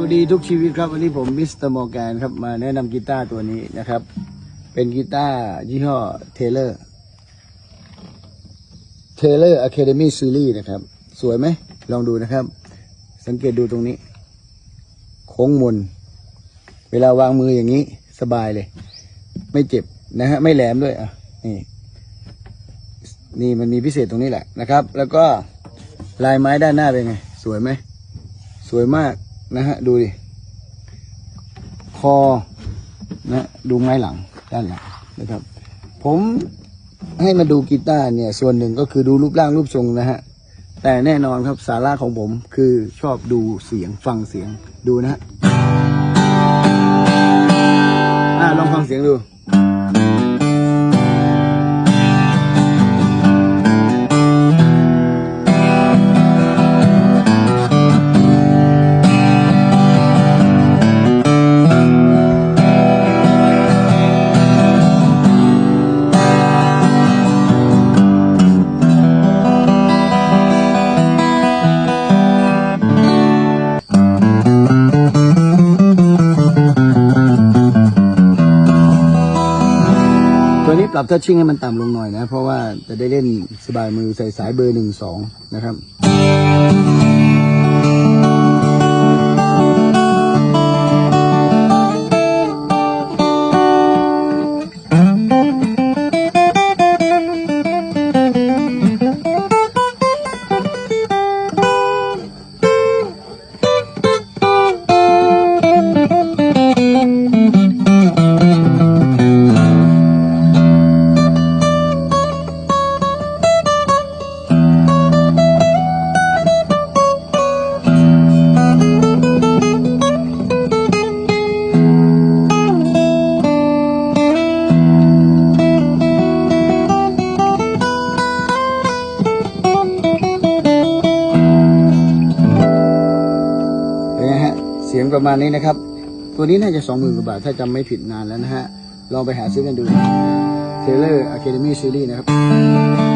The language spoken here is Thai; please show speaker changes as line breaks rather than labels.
วัสดีทุกชีวิตครับ วันนี้ผมมิสเตอร์มอร์แกนครับ มาแนะนำกีตาร์ตัวนี้นะครับ เป็นกีตาร์ยี่ห้อเทเลอร์เทเลอร์อะคาเดมี่ซีรีส์นะครับ สวยไหม ลองดูนะครับ สังเกตดูตรงนี้ โค้งมน เวลาวางมืออย่างนี้สบายเลย ไม่เจ็บนะฮะ ไม่แหลมด้วยอะนี่นี่มันมีพิเศษตรงนี้แหละนะครับ แล้วก็ลายไม้ด้านหน้าเป็นไง สวยไหมสวยมาก นะฮะดูดิคอนะดูไม้หลังด้านหลังนะครับ ผมให้มาดูกีตาร์เนี่ยส่วนหนึ่งก็คือดูรูปร่างรูปทรงนะฮะแต่แน่นอนครับสาระของผมคือชอบดูเสียงฟังเสียงดูนะฮะลองฟังเสียงดู รับทัชชิ่งให้มันต่ำลงหน่อยนะ เพราะว่าจะได้เล่นสบายมือใส่สายเบอร์หนึ่งสองนะครับ สียงประมาณนี้นะครับ ตัวนี้น่าจะสองหมื่นกว่าบาท ถ้าจำไม่ผิดนานแล้วนะฮะ ลองไปหาซื้อกันดูเทเลอร์อะคาเดมี่ซีรีส์นะครับ